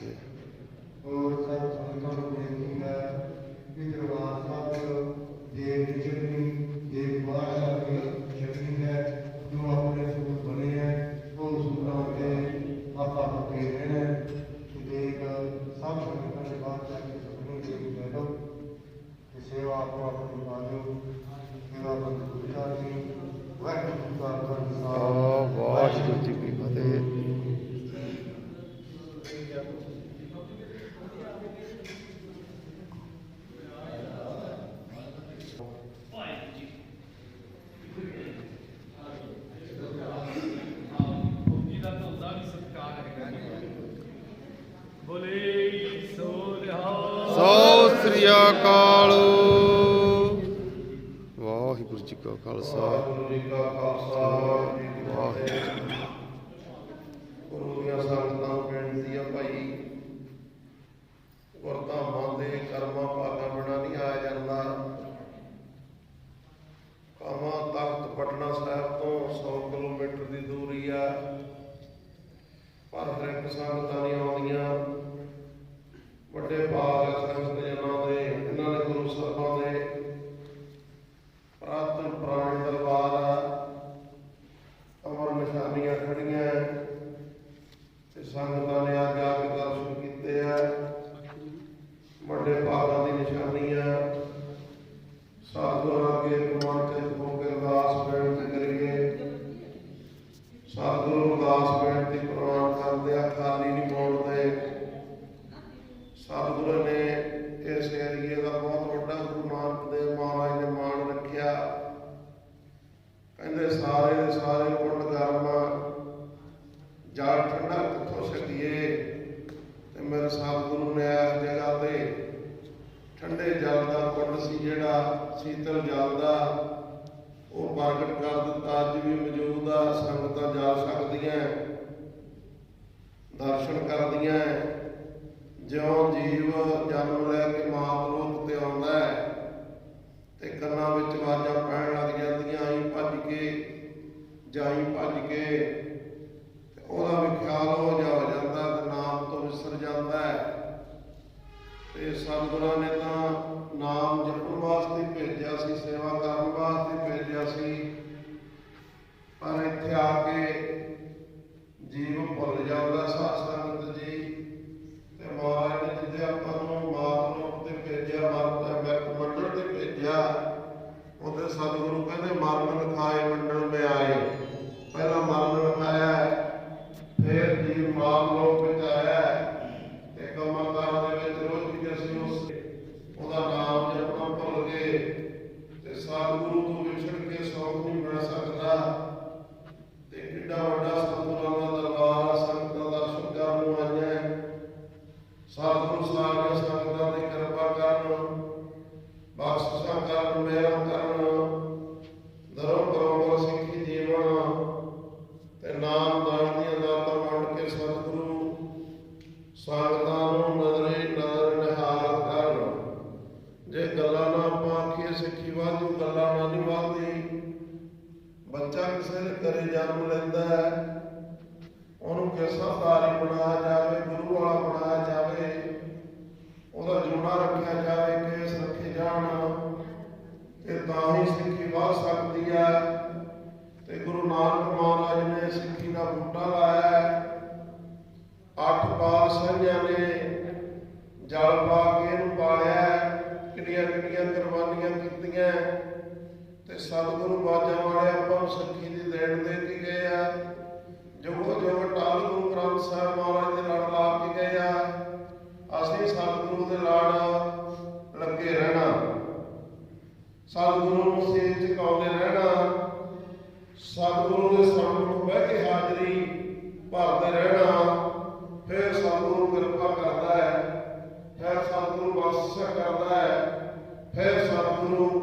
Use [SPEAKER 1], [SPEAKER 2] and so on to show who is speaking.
[SPEAKER 1] ਜੀ
[SPEAKER 2] ਹੋਰ ਸਭ ਸੰਗਤਾਂ ਨੂੰ ਬੇਨਤੀ ਹੈ ਕਿ ਦਰਬਾਰ ਸਾਹਿਬ ਦੇ ਜਿਹੜੀ ਦੇ ਵਾਸਾ ਦੀ ਸ਼ਕਤੀ ਹੈ ਜੋ ਆਪਣੇ ਸੂਲ ਬਣੇ ਹੈ ਉਹ ਸੂਲਾਂ ਤੇ ਆਪਾਂ ਪੱਕੇ ਰਹਿਣਾ ਕਿ ਦੇਖ ਸਭ ਸੰਗਤਾਂ ਦੇ ਬਾਅਦ ਜਾ ਕੇ ਸਭ ਨੂੰ ਦੇ ਦੇ ਲਓ ਤੇ ਸੇਵਾ ਆਪੋ ਆਪਣੀ ਪਾ ਦਿਓ ਸੇਵਾ ਬੰਦ ਗੁਰਚਾ ਜੀ ਵਾਹਿਗੁਰੂ ਜੀ ਕਾ ਖਾਲਸਾ
[SPEAKER 1] ਵਾਹਿਗੁਰੂ ਜੀ ਕੀ ਫਤਿਹ
[SPEAKER 3] ਜਿਹਦਾ ਤਾਂ ਉਹਦਾ ਵੀ ਸਤਿਕਾਰ ਹੈਗਾ ਬੋਲੇ ਸੋ
[SPEAKER 1] ਸ੍ਰੀ ਅਕਾਲ। ਵਾਹਿਗੁਰੂ ਜੀ ਕਾ ਖਾਲਸਾ।
[SPEAKER 2] ਵਾਹਿਗੁਰੂ ਜੀ ਕਾ ਖਾਲਸਾ ਵਾਹਿਗੁਰੂ ਜੀ ਕੀ ਫਤਿਹ ਗੁਰੂ ਦੀਆਂ ਸੰਗਤਾਂ ਨੂੰ ਬੇਨਤੀ ਆ ਭਾਈ ਗੁਰਧਾਮਾਂ ਦੇ ਕਰਮਾਂ ਭਾਗਾਂ ਬਿਨਾਂ ਨਹੀਂ ਆਇਆ ਜਾਂਦਾ। ਕਾਮਾ ਤਖਤ ਪਟਨਾ ਸਾਹਿਬ ਤੋਂ 100 ਕਿਲੋਮੀਟਰ ਦੀ ਦੂਰੀ ਆ। ਪਰ ਹਰ ਇੱਕ ਸੰਗਤਾਂ ਨਹੀਂ ਵੱਡੇ ਭਾਗ ਜਲ ਠੰਡਾ ਕਿੱਥੋਂ ਛਕੀਏ ਤੇ ਮੇਰੇ ਸਤਿਗੁਰੂ ਨੇ ਇਸ ਜਗ੍ਹਾ ਤੇ ਠੰਡੇ ਜਲ ਦਾ ਕੁੰਡ ਸੀ ਜਿਹੜਾ ਸੀਤਲ ਜਲ ਦਾ। ਉਹ ਪ੍ਰਗਟ ਕਰ ਦਿੱਤਾ, ਅੱਜ ਵੀ ਮੌਜੂਦ ਆ, ਸੰਗਤਾਂ ਜਾ ਸਕਦੀਆਂ ਦਰਸ਼ਨ ਕਰਦੀਆਂ। ਜਿਉਂ ਜੀਵ ਜਨਮ ਲੈ ਕੇ ਮਾਤ ਤੇ ਆਉਂਦਾ ਤੇ ਕੰਨਾਂ ਵਿੱਚ ਆਵਾਜ਼ਾਂ ਪੈਣ ਲੱਗ ਜਾਂਦੀਆਂ, ਆਈ ਭੱਜ ਕੇ, ਜਾਈ ਭੱਜ ਕੇ। ਉਹਦਾ ਵੀ ਖਿਆਲ ਹੋ ਜਾ ਹੋ ਜਾਂਦਾ ਤੇ ਨਾਮ ਤੋਂ ਵਿਸਰ ਜਾਂਦਾ ਹੈ। ਤੇ ਸਤਿਗੁਰਾਂ ਨੇ ਤਾਂ ਨਾਮ ਜਪਣ ਵਾਸਤੇ ਭੇਜਿਆ ਸੀ, ਸੇਵਾ ਕਰਨ ਵਾਸਤੇ ਭੇਜਿਆ ਸੀ। ਪਰ ਇੱਥੇ ਆ ਕੇ ਜੀਵ ਭੁੱਲ ਜਾਂਦਾ ਸਾਧ ਸੰਗਤ ਜੀ। ਤੇ ਮਹਾਰਾਜ ਨੇ ਜਿੱਦੇ ਆਪਾਂ ਨੂੰ ਮਾਤ ਲੋਕ ਤੇ ਭੇਜਿਆ ਮਾਤ ਮੈਂ ਮੰਡਲ ਤੇ ਭੇਜਿਆ ਉਹਦੇ ਸਤਿਗੁਰੂ ਕਹਿੰਦੇ ਮਰਨ ਲਿਖਾਏ, ਮੰਡਲ ਮੇ ਆਏ। ਪਹਿਲਾਂ ਮਰਨ ਜੀਵ ਆਖੀਏ ਸਿੱਖੀ ਗੱਲਾਂ ਨਾ ਨਹੀਂ ਵਾਧਦੀ ਬੱਚਾ ਕਿਸੇ ਦੇ ਘਰੇ ਜਨਮ ਲੈਂਦਾ ਹੈ, ਉਹਨੂੰ ਕਿਸਾ ਬਣਾਇਆ ਜਾਵੇ ਗੁਰੂ ਵਾਲਾ ਬਣਾਇਆ ਜਾਵੇ, ਉਹਦਾ ਜੂਣਾ ਰੱਖਿਆ ਜਾਵੇ, ਕੇਸ ਰੱਖੇ ਜਾਣ, ਤੇ ਤਾਂ ਹੀ ਸਿੱਖੀ ਵੱਧ ਸਕਦੀ ਹੈ। ਤੇ ਗੁਰੂ ਨਾਨਕ ਸਤਿਗੁਰੂ ਨੂੰ ਸੇ ਚਕਾਉਂਦੇ ਰਹਿਣਾ। ਸਤਿਗੁਰੂ ਦੇ ਸਾਹਮਣੇ ਬਹਿ ਕੇ ਹਾਜ਼ਰੀ ਭਰਦੇ ਰਹਿਣਾ। ਫਿਰ ਸਤਿਗੁਰੂ ਕਿਰਪਾ ਕਰਦਾ ਹੈ, ਫਿਰ ਸਤਿਗੁਰੂ ਬਖਸ਼ਿਸ਼ ਕਰਦਾ ਹੈ, ਫਿਰ ਸਤਿਗੁਰੂ